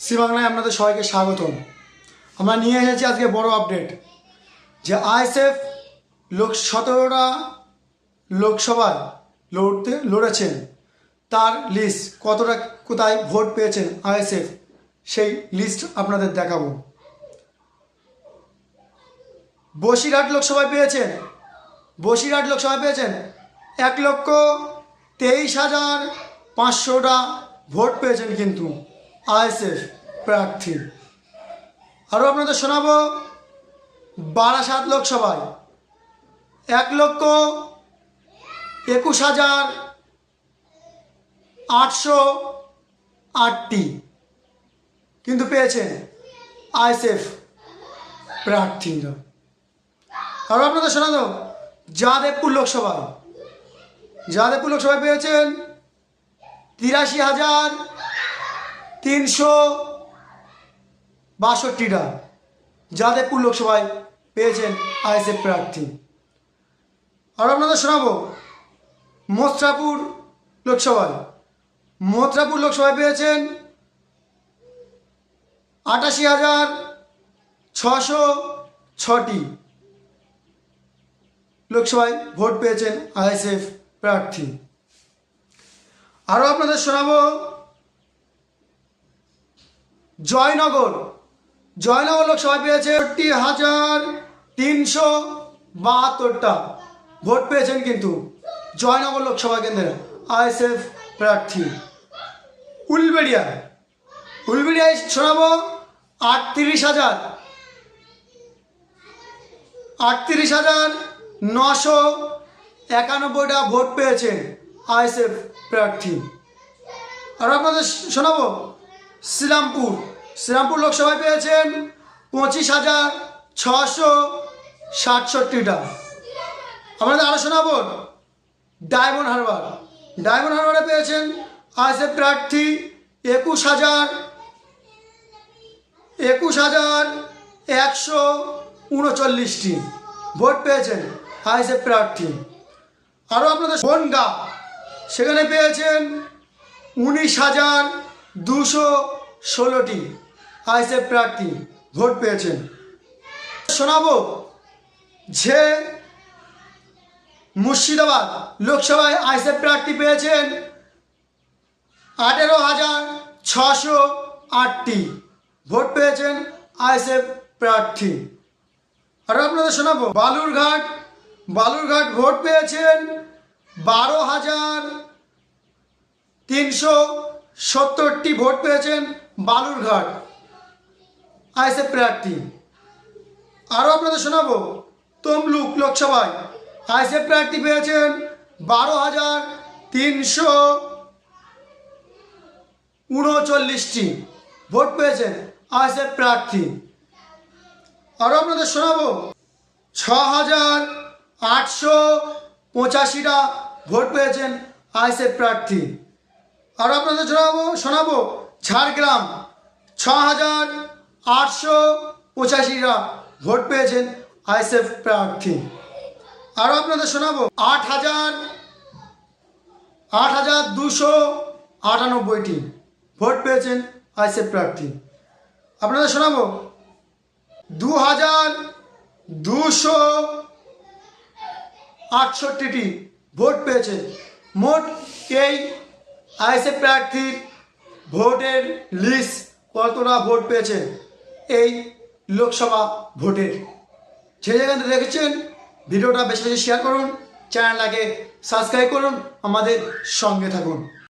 C বাংলায় আপনাদের সবাইকে স্বাগতম। আমরা নিয়ে এসেছি আজকে বড় আপডেট যে আইএসএফ লোক সতেরোটা লোকসভায় লড়তে, লড়েছেন। তার লিস্ট কতটা, কোথায় ভোট পেয়েছেন আইএসএফ সেই লিস্ট আপনাদের দেখাবো। বসিরহাট লোকসভায় পেয়েছেন। বসিরহাট লোকসভায় পেয়েছেন এক লক্ষ তেইশ হাজার পাঁচশোটা ভোট পেয়েছেন কিন্তু। আইএসএফ প্রার্থী। আরও আপনাদের শোনাবো, বারাসাত লোকসভায় এক লক্ষ একুশ হাজার আটশো আটটি কিন্তু পেয়েছেন আইএসএফ প্রার্থীরা। আরও আপনাদের শোনাবো, যাদবপুর লোকসভা যাদবপুর লোকসভায় পেয়েছেন তিরাশি হাজার তিনশো বাষট্টিটা যাদবপুর লোকসভায় পেয়েছেন আইএসএফ প্রার্থী। আর আপনাদের শোনাবো মথুরাপুর লোকসভায়। মথুরাপুর লোকসভায় পেয়েছেন আটাশি হাজার ছশো ছটি লোকসভায় ভোট পেয়েছেন আইএসএফ প্রার্থী। আরও আপনাদের শোনাবো জয়নগর। জয়নগর লোকসভায় পেয়েছে একটি হাজার তিনশো বাহাত্তরটা ভোট পেয়েছেন কিন্তু জয়নগর লোকসভা কেন্দ্রে আইএসএফ প্রার্থী। উলবেড়িয়া। উলবেড়িয়ায় শোনাবো আটত্রিশ হাজার। আটত্রিশ হাজার নশো একানব্বইটা ভোট পেয়েছেন আইএসএফ প্রার্থী। আর আপনাদের শোনাবো শ্রীরামপুর। শ্রীরামপুর লোকসভায় পেয়েছেন পঁচিশ হাজার ছশো সাতষট্টিটা। আপনাদের আরও শোনাবো? ডায়মন্ড হারবার। ডায়মন্ড হারবারে পেয়েছেন আইএসএফ প্রার্থী একুশ হাজার একুশ হাজার একশো উনচল্লিশটি। ভোট পেয়েছেন আইএসএফ প্রার্থী। আরও আপনাদের বনগা। সেখানে পেয়েছেন উনিশ হাজার দুশো ষোলোটি আইএসএফ প্রার্থী ভোট পেয়েছেন। শোনাবো যে মুর্শিদাবাদ লোকসভায় আইএসএফ প্রার্থী পেয়েছেন আঠেরো হাজার ছশো আটটি ভোট পেয়েছেন আইএসএফ প্রার্থী। আর আপনাদের শোনাবো, বালুরঘাট বালুরঘাট ভোট পেয়েছেন বারো হাজার তিনশো সত্তরটি ভোট পেয়েছেন বালুরঘাট আইএসএফ প্রার্থী আরও আপনাদের শোনাবো, তমলুক লোকসভায় আইএসএফ প্রার্থী পেয়েছেন বারো হাজার তিনশো উনচল্লিশটি ভোট পেয়েছেন আইএসএফ প্রার্থী আরও আপনাদের শোনাবো, ছ হাজার আটশো পঁচাশিটা ভোট পেয়েছেন আইএসএফ প্রার্থী আর আপনাদের শোনাবো শোনাবো। ঝাড়গ্রাম ছ হাজার আটশো পঁচাশিটা ভোট পেয়েছেন আইএসএফ প্রার্থী। আরও আপনাদের শোনাবো আট হাজার আট হাজার দুশো আটানব্বইটি ভোট পেয়েছেন আইএসএফ প্রার্থী। আপনাদের শোনাবো দু হাজার দুশো আটষট্টিটি ভোট পেয়েছে মোট এই আইএসএফ প্রার্থীর ভোটের লিস্ট কতটা ভোট পেয়েছে এই লোকসভা ভোটের? যে যেখানে দেখেছেন, ভিডিওটা বেশি বেশি শেয়ার করুন চ্যানেলটাকে সাবস্ক্রাইব করুন, আমাদের সঙ্গে থাকুন।